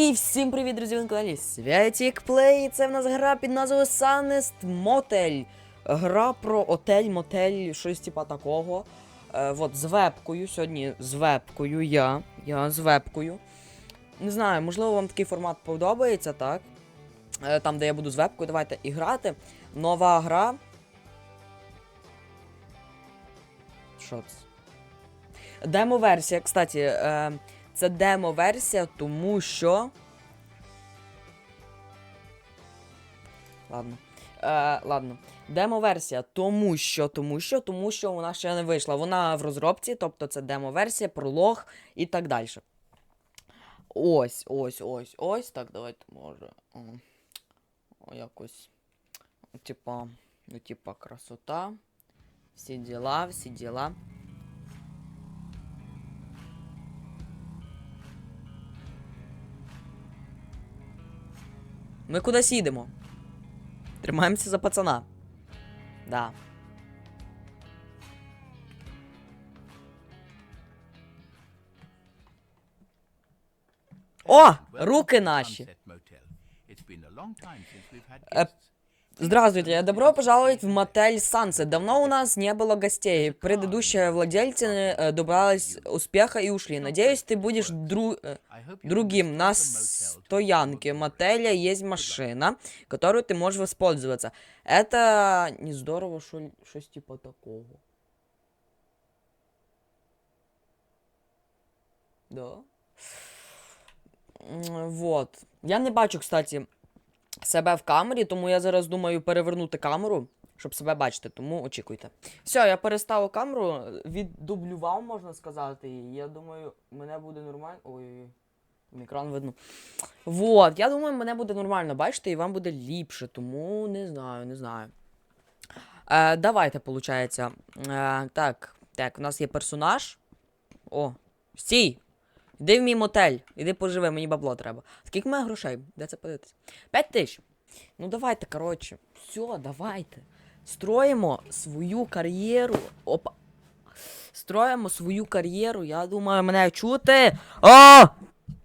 І всім привіт, друзі, ви на каналі Святік Плей. Це в нас гра під назвою Sunest Motel. Гра про отель, мотель, щось типа такого. Е, от, з вебкою. Сьогодні з вебкою я. Я з вебкою. Не знаю, можливо, вам такий формат подобається, так? Е, там, де я буду з вебкою, давайте і грати. Нова гра. Що це? Демо-версія, кстати, е, це демо-версія, тому що. Ладно. Е, ладно. Демо-версія, тому що, тому що, тому що вона ще не вийшла. Вона в розробці, тобто це демо-версія, пролог і так далі. Ось, ось, ось, ось. Так, давайте може. О, якось. Типа, ну, типа, красота. Всі діла, всі діла. Ми кудись їдемо. Тримаємося за пацана. Да. О! Руки наші! Здравствуйте, добро пожаловать в мотель Sunset. Давно у нас не было гостей. Предыдущие владельцы э, добрались успеха и ушли. Надеюсь, ты будешь дру... э, другим. На стоянке мотеля есть машина, которую ты можешь воспользоваться. Это не здорово, что щось типа такого. Да. Вот. Я не бачу, кстати, себе в камері, тому я зараз думаю перевернути камеру, щоб себе бачити, тому очікуйте. Все, я переставив камеру, віддублював, можна сказати. І я думаю, мене буде нормально. Ой, екран видно. Вот, я думаю, мене буде нормально бачити, і вам буде ліпше, тому не знаю, не знаю. Е, давайте, виходить. Е, так, так, у нас є персонаж. О, стій! Іди в мій мотель, іди поживи, мені бабло треба. Скільки мене грошей? Де це подивитися? П'ять тисяч. Ну давайте, коротше. Все, давайте. Строїмо свою кар'єру. Опа. Строїмо свою кар'єру. Я думаю, мене чути. О!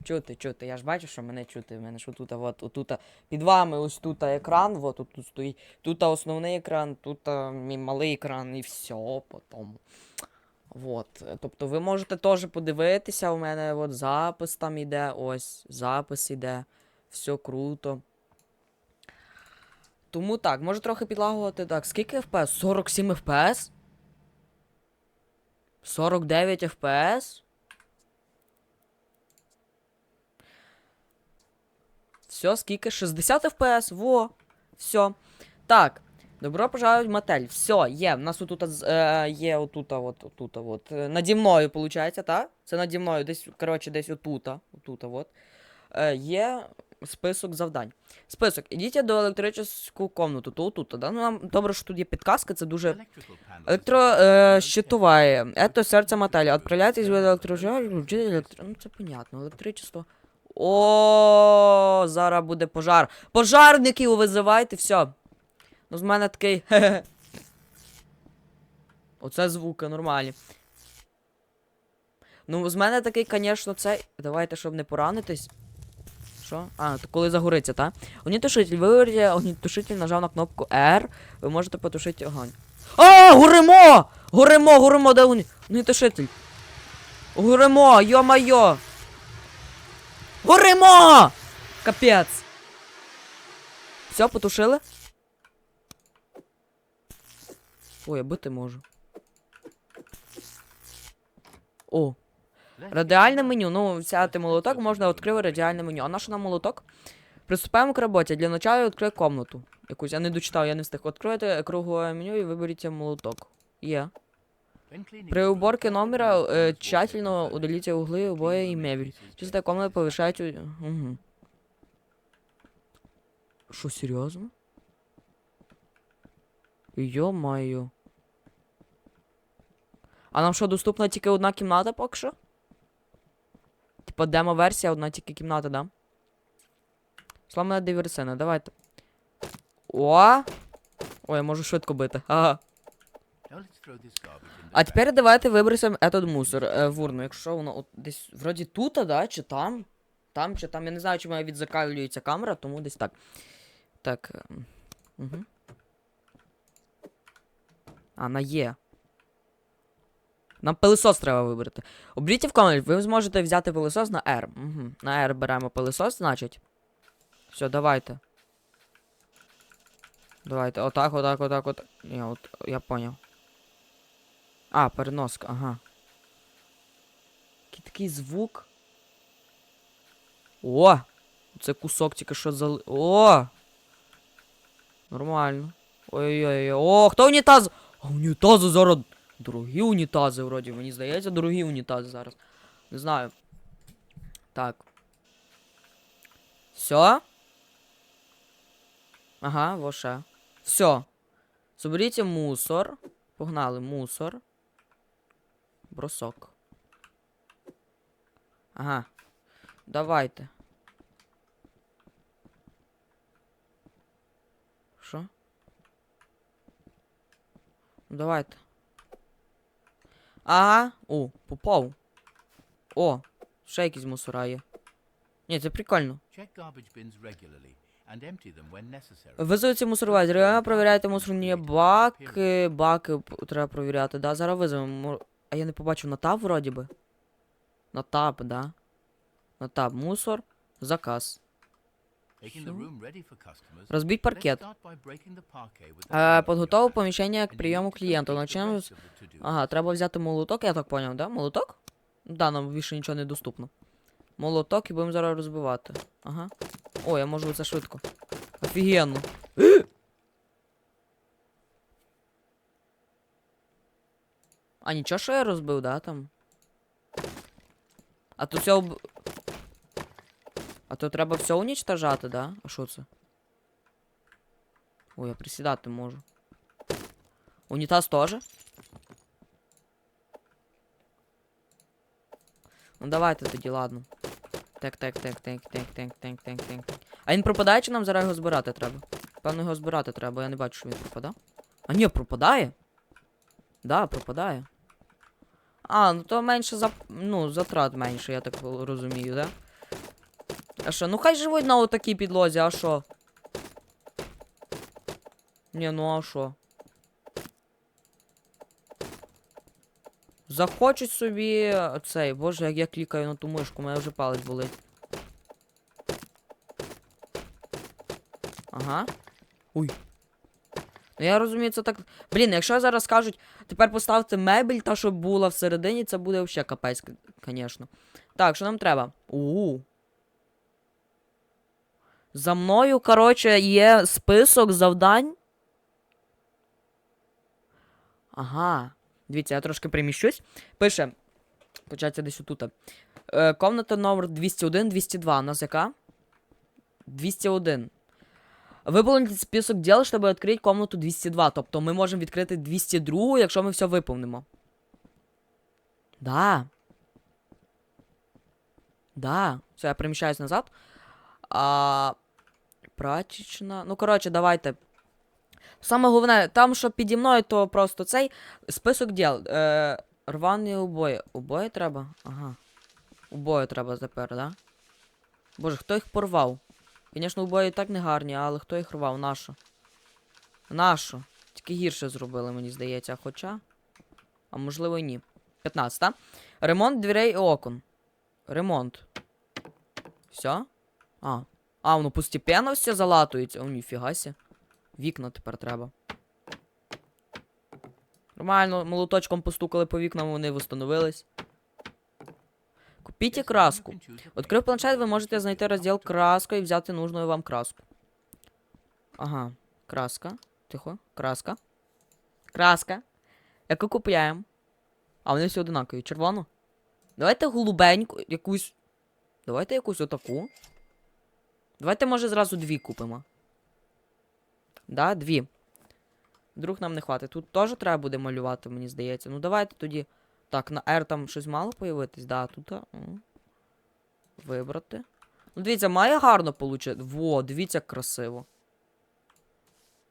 Чути, чути. Я ж бачу, що мене чути. У мене ж отут, от, отут, під вами ось тут екран, от тут стоїть. Тут основний екран, тут мій малий екран і все потім. Вот. е, Тобто ви можете теж подивитися, у мене от запис там іде, ось, запис іде. Все круто. Тому так, може трохи підлагувати. Так, скільки FPS? 47 FPS? 49 FPS? Все, скільки? 60 FPS? Во! Все. Так. Добро пожаловать в мотель. Все, є. У нас отут е, є отута, от, отута, от. Е, Наді мною, виходить, так? Це наді мною, десь, коротше, десь отута. Отута, от. Е, є список завдань. Список. Ідіть до електричну комнату, то отута, да? Ну, нам добре, що тут є підказка, це дуже. Електро е. Это серце мотеля. Отправляйтесь в електрожар, електро... Ну, це понятно, електричество. О, зараз буде пожар. Пожарників визивайте, все. Ну, з мене такий. хе-хе. Оце звуки нормальні. Ну, з мене такий, звісно, цей. Давайте, щоб не поранитись. Що? А, то коли загориться, та? Огнітушитель. Ви виберете огнітушитель, нажав на кнопку R. Ви можете потушити огонь. А, горимо! Горимо, горимо, де огнітушитель? Горимо, йо-майо! Горимо! Капець! Все, потушили? Ой, я бити можу. О. Радіальне меню. Ну, взяти молоток, можна відкрити радіальне меню. А на що нам молоток? Приступаємо к роботі. Для начала відкрий комнату. Якусь, я не дочитав, я не встиг. Відкройте кругове меню і виберіть молоток. Є. При уборке номера э, тщательно удалите углы, обои и мебель. Чистая комната повышает... у- Угу. Что, серьезно? Ё-моё. А нам що, доступна тільки одна кімната поки що? Типа демо-версія, одна тільки кімната, да? Сломана диверсина, давайте. О! Ой, я можу швидко бити. Ага. А тепер давайте вибросимо этот мусор е, в урну. Якщо воно от десь вроді тут, да, чи там. Там чи там, я не знаю, чи моя відзеркалюється камера, тому десь так. Так. Угу. А, на Є. Нам пилисос треба вибрати. Обріть в комент, ви зможете взяти пилисос на R. Угу. На R беремо пилисос, значить. Все, давайте. Давайте. Отак, отак, отак, отак. Я, от, я поняв. А, переноска, ага. Який такий звук. О! Це кусок тільки що зали. О! Нормально. Ой-ой-ой. О, хто унітаз? А унітази зараз. Дорогі унітази, вроді, мені здається, дорогі унітази зараз. Не знаю. Так. Все? Ага, во ще. Все. Соберіть мусор. Погнали, мусор. Бросок. Ага. Давайте. Що? Ну, Давайте. Ага. О, попав. О, ще якісь мусора є. Ні, це прикольно. Визовується мусорвайзер. Провіряйте мусорні баки. Баки треба провіряти, да? Зараз визовемо. А я не побачив на таб вроді би. На таб, да. На таб. Мусор. Заказ. Розбіть паркет. Е, Подготовив поміщення к прийому complete Начнемо з... Ага, треба взяти молоток, я так поняв, да? Молоток? Да, нам більше нічого не доступно. Молоток і будемо зараз розбивати. Ага. О, я можу це швидко. Офігенно. А нічого, що я розбив, да, там? А то все об... А то треба все унічтожати, да? А що це? Ой, я присідати можу. Унітаз теж? Ну давайте тоді, ладно. Так, так, так, так, так, так, так, так, так. А він пропадає, чи нам зараз його збирати треба? Певно, його збирати треба, я не бачу, що він пропадав. А ні, пропадає? Да, пропадає. А, ну то менше за... ну, затрат менше, я так розумію, да? А що, ну хай живуть на отакій підлозі, а що? Ні, ну а що? Захочуть собі цей, боже, як я клікаю на ту мишку, мене вже палець болить. Ага. Ой. Ну я розумію, це так. Блін, якщо зараз скажуть, тепер поставте мебель, та що була всередині, це буде взагалі капець, звісно. Так, що нам треба? у За мною, коротше, є список завдань. Ага. Дивіться, я трошки приміщусь. Пише. Початься десь отут. Е, комната номер 201, 202. У нас яка? 201. Виповнити список діл, щоб відкрити комнату 202. Тобто ми можемо відкрити 202, якщо ми все виповнимо. Да. Да. Все, я переміщаюсь назад. А. Прачечна. Ну, коротше, давайте. Саме головне, там, що піді мною, то просто цей список діл. Е, рвані убої. Убої треба? Ага. Убої треба тепер, да? Боже, хто їх порвав? Звісно, убої і так не гарні, але хто їх рвав? Нащо? Нащо? Тільки гірше зробили, мені здається, хоча. А можливо і ні. 15, так? Ремонт дверей і окон. Ремонт. Все? А. А, воно постепенно все залатується. О, ніфіга сі. Вікна тепер треба. Нормально, молоточком постукали по вікнам, вони встановились. Купіть краску. Відкрив планшет, ви можете знайти розділ краска і взяти нужну вам краску. Ага, краска. Тихо, краска. Краска. Яку купуємо? А вони всі одинакові. Червону? Давайте голубеньку, якусь. Давайте якусь отаку. Давайте, може, зразу дві купимо. Да, дві. Вдруг нам не хватить. Тут теж треба буде малювати, мені здається. Ну давайте тоді. Так, на R там щось мало появитись, да, тут. а. Вибрати. Ну, дивіться, має гарно получити. Во, дивіться, як красиво.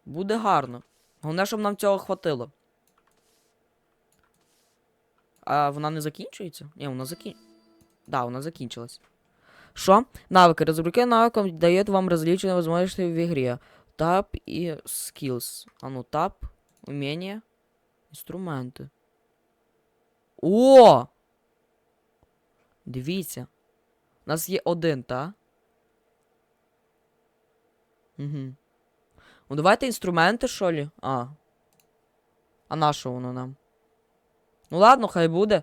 Буде гарно. Головне, щоб нам цього хватило. А вона не закінчується? Ні, вона закін... Да, вона закінчилась. Що? Навики. Разблокировать навыком дает вам различные возможности в игре. Тап и skills. А ну, тап, умения, інструменти. О! Дивіться. У нас є один, та? Угу. Ну давайте інструменти, що лі? А. А на що воно нам? Ну ладно, хай буде.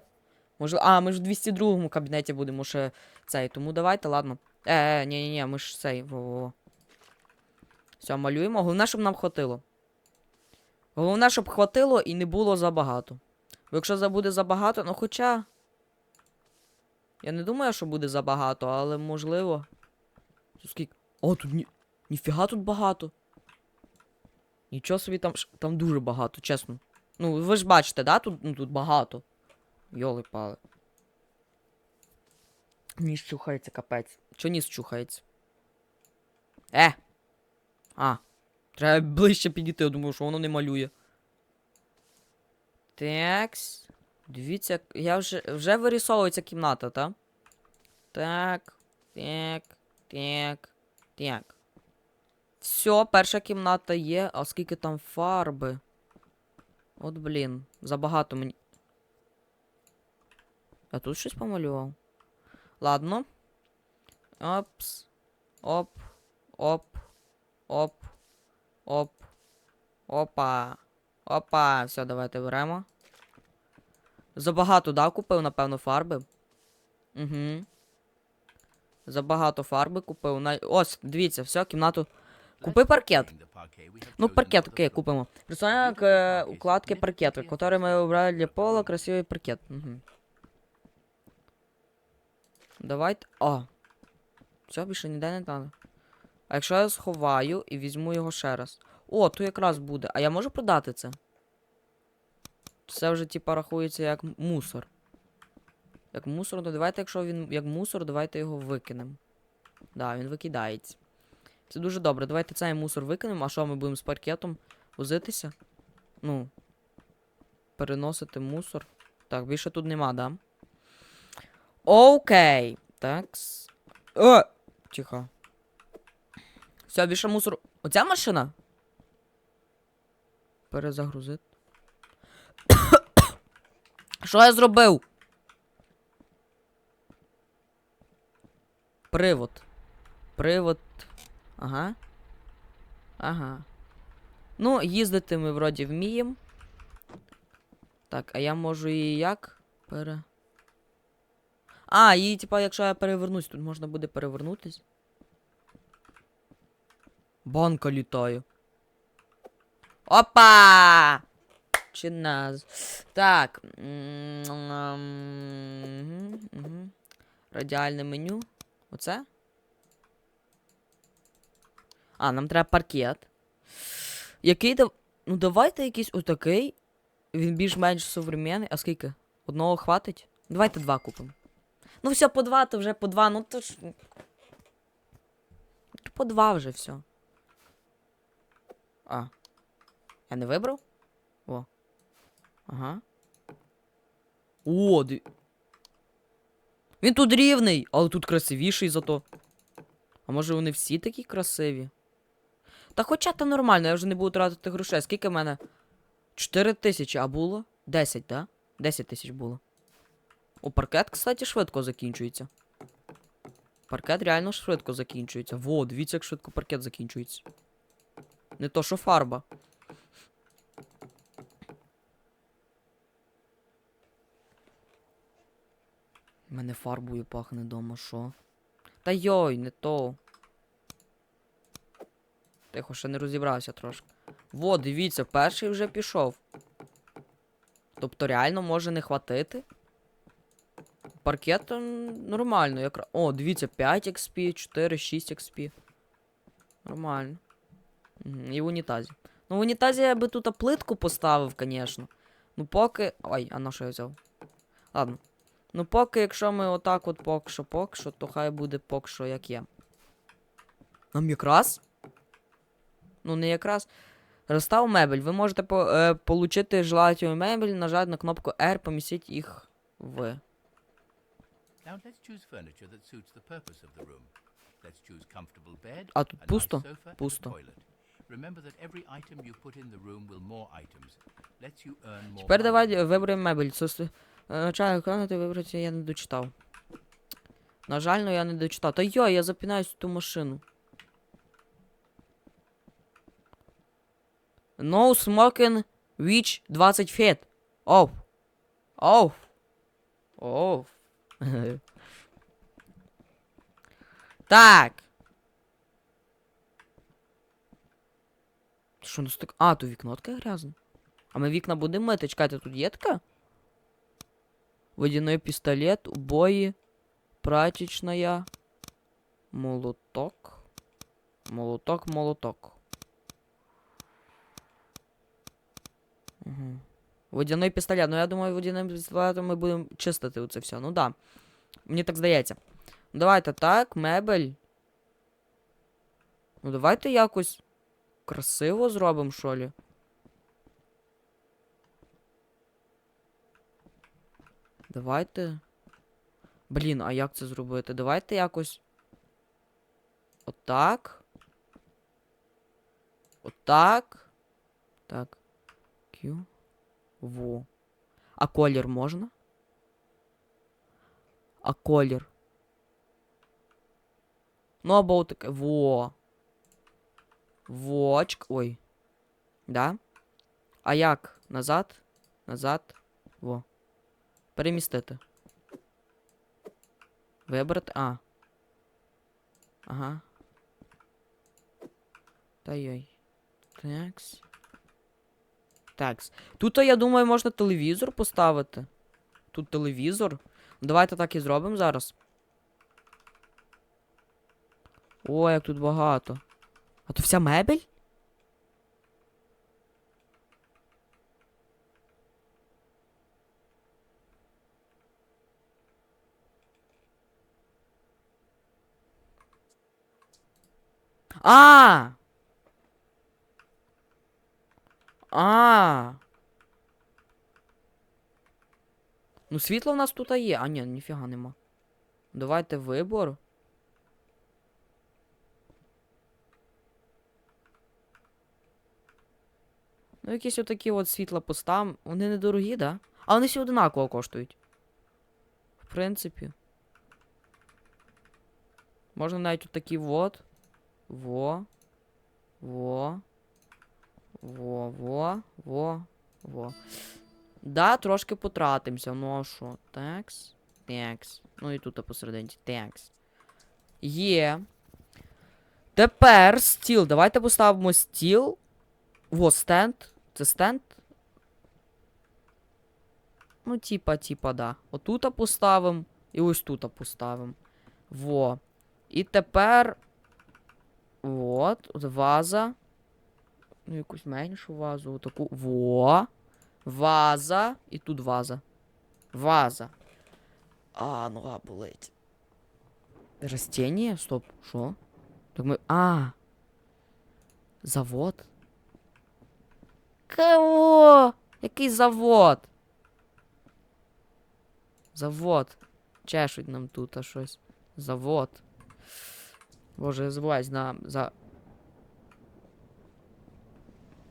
Може. А, ми ж в 202 кабінеті будемо ще цей. Тому давайте, ладно. Е, е, ні, ні, ні, ми ж цей. Во-во-во. Все, малюємо. Головне, щоб нам хватило. Головне, щоб хватило і не було забагато. Бо якщо забуде забагато, ну хоча. Я не думаю, що буде забагато, але можливо. Скільки. О, тут ні... ніфіга тут багато. Нічого собі там там дуже багато, чесно. Ну, ви ж бачите, да? Тут, ну, тут багато. Йоли пали. Ніс чухається, капець. Чо ніс чухається? Е! А. Треба ближче підійти, я думаю, що воно не малює. Такс. Дивіться, я вже, вже вирісовується кімната, та? Так. Так. Так. Так. Все, перша кімната є, а скільки там фарби. От блін, забагато мені. Я тут щось помалював. Ладно. Опс. Оп. Оп. Оп. Оп. Опа. Опа. Все, давайте беремо. Забагато, да, купив, напевно, фарби. Угу. Забагато фарби купив. На... Ось, дивіться, все, кімнату. Купи паркет. Ну, паркет, окей, купимо. Представляем к э, укладке паркета, который мы убрали для пола, красивый паркет. Угу. Давайте. О! Все, більше ніде не треба. А якщо я сховаю і візьму його ще раз. О, то якраз буде. А я можу продати це? Це вже, типа, рахується як мусор. Як мусор, то давайте, якщо він як мусор, давайте його викинемо. Да, він викидається. Це дуже добре. Давайте цей мусор викинемо. А що ми будемо з паркетом возитися? Ну. Переносити мусор. Так, більше тут нема, да? Окей. Такс. О! Тихо. Все, більше мусору. Оця машина? Перезагрузити. Що я зробив? Привод. Привод. Ага. Ага. Ну, їздити ми вроді вміємо. Так, а я можу її як? Пере. А, її, типа, якщо я перевернусь, тут можна буде перевернутись. Банка літає. Опа! Чи нас. Так. Радіальне меню. Оце? А, нам треба паркет. Який дав. Ну давайте якийсь отакий. Він більш-менш современний. А скільки? Одного хватить? Давайте два купимо. Ну все, по два, то вже по два, ну то ж. По два вже все. А. Я не вибрав? О. Ага. О, диві... Він тут рівний, але тут красивіший зато. А може вони всі такі красиві? Та хоча то нормально, я вже не буду тратити грошей. Скільки в мене? 4 тисячі, а було? 10, да? 10 тисяч було. О, паркет, кстати, швидко закінчується. Паркет реально швидко закінчується. Во, дивіться, як швидко паркет закінчується. Не то, що фарба. Мене фарбою пахне дома, що? Та йой, не то. Тихо, ще не розібрався трошки. Во, дивіться, перший вже пішов. Тобто реально може не хватити? Паркет нормально, якраз. О, дивіться, 5 XP, 4, 6 XP. Нормально. І в унітазі. Ну, в унітазі я би тут плитку поставив, звісно. Ну поки. Ой, а на що я взяв? Ладно. Ну поки, якщо ми отак от поки що, поки що, то хай буде поки що як є. Нам якраз? Ну, не якраз. Розстав мебель. Ви можете по, е, получити желательну мебель, нажати на кнопку R, помістити їх в. Now let's choose furniture that suits the purpose of the room. Let's choose comfortable bed, А тут nice пусто? sofa, and a Пусто. toilet. Remember that every item you put in the room will more items. Lets you earn more Тепер давай виберемо мебель. Це с- е, вибрати я не дочитав. На жаль, ну я не дочитав. Та йо, я запинаюсь в ту машину. No smoking which 20 feet. Оф. Оф. Оф. Так. Що у нас так? А, то вікно таке грязне. А ми вікна будемо мити? Чекайте, тут є така? Водяной пістолет, убої, прачечная, молоток. Молоток, молоток. Угу. Водяной пістолет. Ну я думаю, водяним пістолетом ми будемо чистити оце все. Ну да. Мені так здається. Ну, Давайте так, мебель. Ну давайте якось красиво зробимо, що лі. Давайте. Блін, а як це зробити? Давайте якось. Отак. Отак. Так. Q. Во. А колір можна? А колір. Ну, або таке. Во. Вочк. Ой. Да? А як? Назад? Назад. Во. Перемістити. Вибрати. А. Ага. Та йой. Такс. Такс. Тут, я думаю, можна телевізор поставити. Тут телевізор. Давайте так і зробимо зараз. О, як тут багато. А то вся мебель? А! А! Ну, світло в нас тут є. А, ні, ніфіга нема. Давайте вибор. Ну, якісь отакі от світла постам. Вони недорогі, да? А вони всі одинаково коштують. В принципі. Можна навіть отакі от. Во. Во. Во, во, во. Да, трошки потратимося. Ну а що? Такс. Такс. Ну і тут посерединці. Такс. Є. Тепер стіл. Давайте поставимо стіл. Во, стенд. Це стенд? Ну, типа, типа, да. Отута поставимо. І ось тута поставимо. Во. І тепер. От ваза. Ну, якусь меншу вазу, отаку. Во. Ваза. І тут ваза. Ваза. А, нога болить. Растение? Стоп. Що? Так ми. А. Завод? Кого? Який завод? Завод. Чешуть нам тут а щось. Завод. Боже, я забуваюсь на за.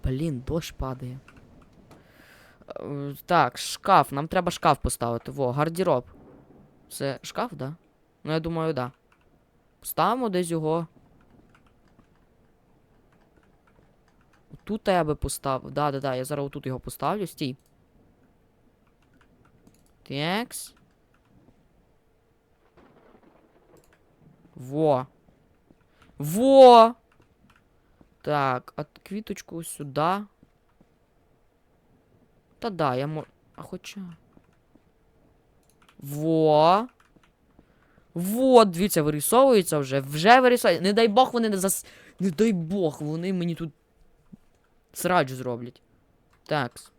Блін, дощ падає. Е, Так, шкаф. Нам треба шкаф поставити. Во, гардероб. Це шкаф, да? Ну, я думаю, да. Поставимо десь його. Тут я би поставив. Да, да, да, я зараз отут його поставлю. Стій. Такс. Во. Во! Так, а квіточку сюди. Та да, я можу. А хоча. Во. Во, дивіться, вирисовується вже. Вже вирисовується. Не дай Бог вони не зас. Не дай Бог, вони мені тут. Срач зроблять. Такс.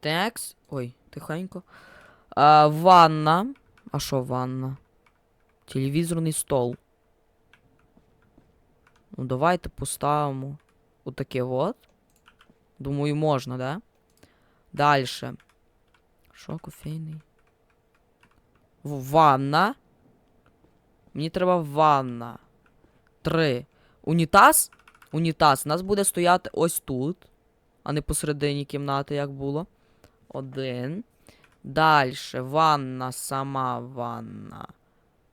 Такс. Ой, тихенько. А, ванна. А що ванна? Телевізорний стол. Ну, давайте поставимо отаке от. Думаю, можна, да? Дальше. Що, кофейний? Ванна. Мені треба ванна. Три. Унітаз. Унітаз. У нас буде стояти ось тут, а не посередині кімнати, як було. Один. Дальше. Ванна, сама ванна.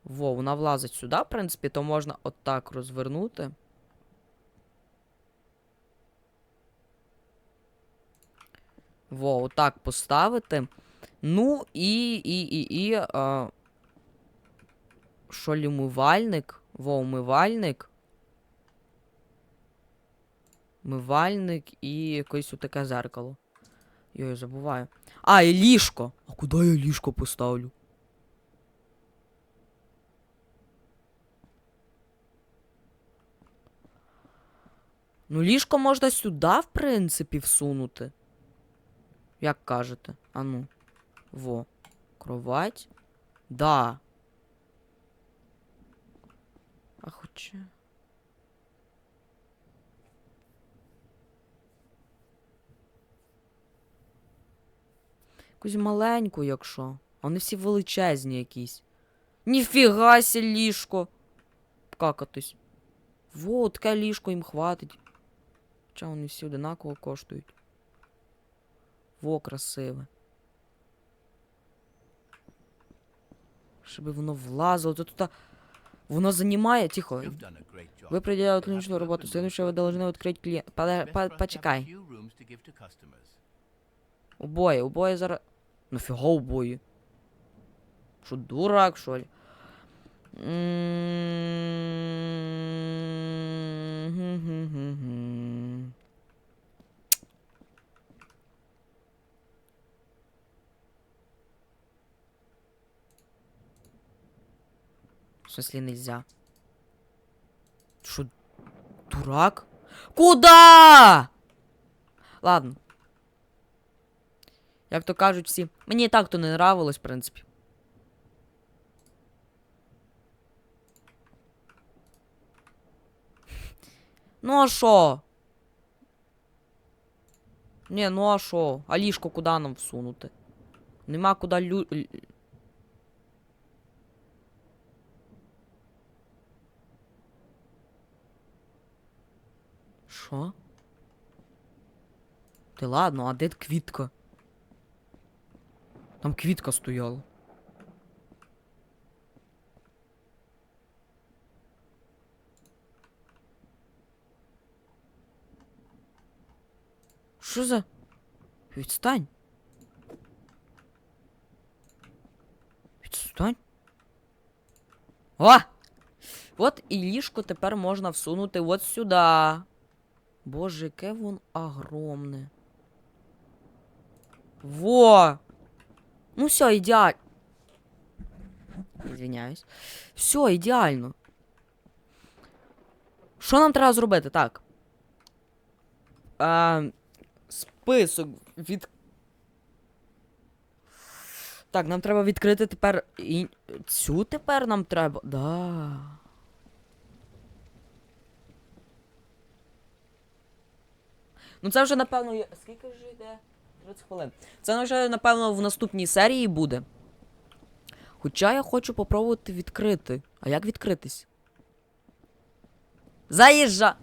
Во, вона влазить сюди, в принципі, то можна отак розвернути. Во, отак поставити. Ну і. і, і, і. А... Що лі умивальник? Во, умивальник. Умивальник і якесь отаке зеркало. Йой, забуваю. А, і ліжко. А куди я ліжко поставлю? Ну, ліжко можна сюди, в принципі, всунути. Як кажете? А ну. Во. Кровать. Да. А хоча. Якусь маленьку, якщо. Вони всі величезні якісь. Ніфіга сі ліжко. Какатись. Во, таке ліжко їм хватить. Хоча вони всі одинаково коштують. Во, красиве. Щоб воно влазило. То тут. Воно занімає. Тихо. You've done a great job. Ви проделали Perhaps отличную you работу. open Следующее вы должны открыть клиент. Подо- Best по- for us to have a Почекай. few rooms to give to customers. Обоє, обоє зараз. Нафіга обоє? Що дурак, що ли? М-м-м-м-м-м. смысле нельзя? Що, дурак? Куда? Ладно. Як то кажуть всі. Мені і так то не нравилось, в принципі. Ну а що? Ні, ну а що? А ліжко куди нам всунути? Нема куди лю... Що? Ти ладно, а де квітка? Там квітка стояла. Що за? Відстань. Відстань. О! От і ліжко тепер можна всунути от сюди. Боже, яке вон огромне. Во! Ну все, ідеально. Извиняюсь. Все, ідеально. Що нам треба зробити? Так. А, список від. Так, нам треба відкрити тепер. І... Цю тепер нам треба. Да. Ну це вже напевно. є- Скільки вже йде? 30 хвилин. Це вже, напевно, в наступній серії буде. Хоча я хочу попробувати відкрити. А як відкритись? Заїжджа!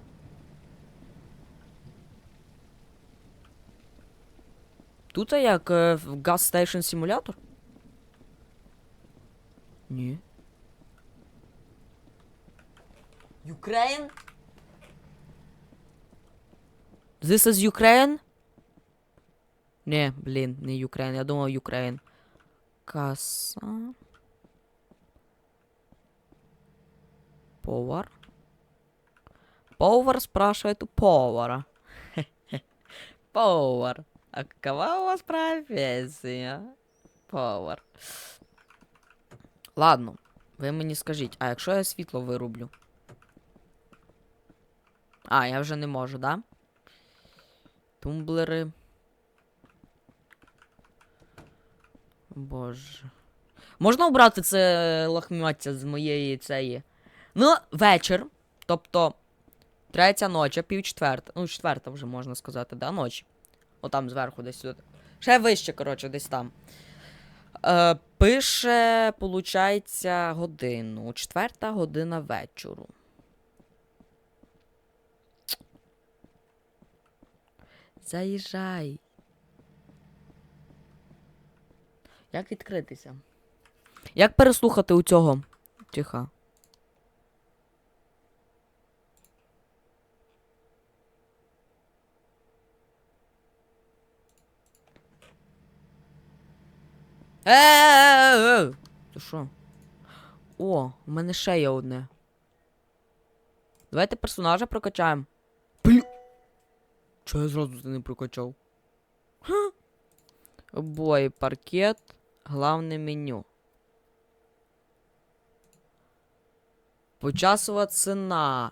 Тут як е, в Gas Station Simulator? Ні. Ukraine? This is Ukraine? Не, блін, не Ukraine, я думав Ukraine. Каса. Повар. Повар спрашивает у повара. Повар. А какова у вас професія? Повар. Ладно, ви мені скажіть, а якщо я світло вирублю? А, я вже не можу, да? Тумблери. Боже. Можна обрати це лахмяття з моєї цієї. Ну, вечір. Тобто. Третя ночі, пів четверта. Ну, четверта вже можна сказати, да, ночі. Отам зверху десь тут. Ще вище, коротше, десь там. Е, Пише, получається, годину. Четверта година вечору. Заїжджай. Як відкритися? Як переслухати у цього? Тихо. Е-е-е! Ти що? О, у мене ще є одне. Давайте персонажа прокачаємо. Чого я зразу це не прокачав? Ха. Обоє паркет. Главне меню. Почасова ціна.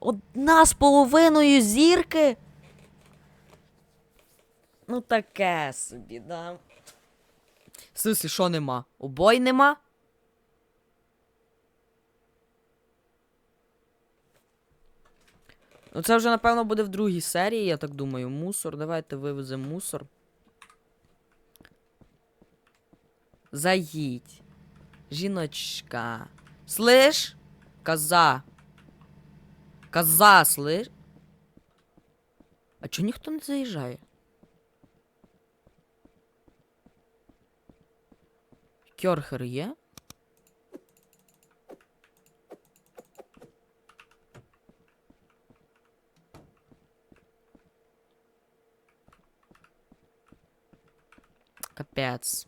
Одна з половиною зірки. Ну таке собі, да. В що нема? Обой нема? Ну це вже, напевно, буде в другій серії, я так думаю. Мусор. Давайте вивеземо мусор. Заїдь. Жіночка. Слиш? Коза. Коза, слиш? А чого ніхто не заїжджає? Кьорхер є? Капець.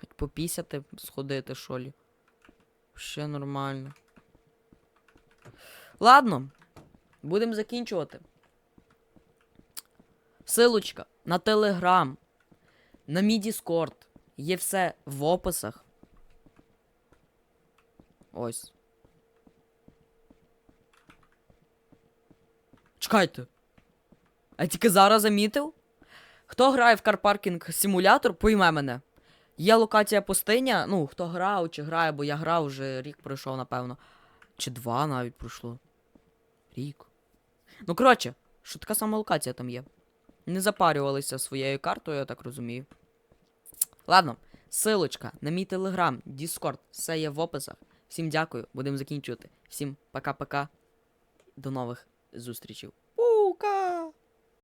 Хоч попісяти, сходити, що лі. Ще нормально. Ладно. Будемо закінчувати. Силочка на Телеграм, на мій Діскорд. Є все в описах. Ось. Чекайте. А тільки зараз замітив? Хто грає в карпаркінг симулятор, пойме мене. Є локація пустиня. Ну, хто грав чи грає, бо я грав вже рік пройшов, напевно. Чи два навіть пройшло. Рік. Ну, коротше, що така сама локація там є. Не запарювалися своєю картою, я так розумію. Ладно, силочка на мій телеграм, Діскорд, все є в описах. Всім дякую, будемо закінчувати. Всім пока-пока. До нових зустрічей. Пука!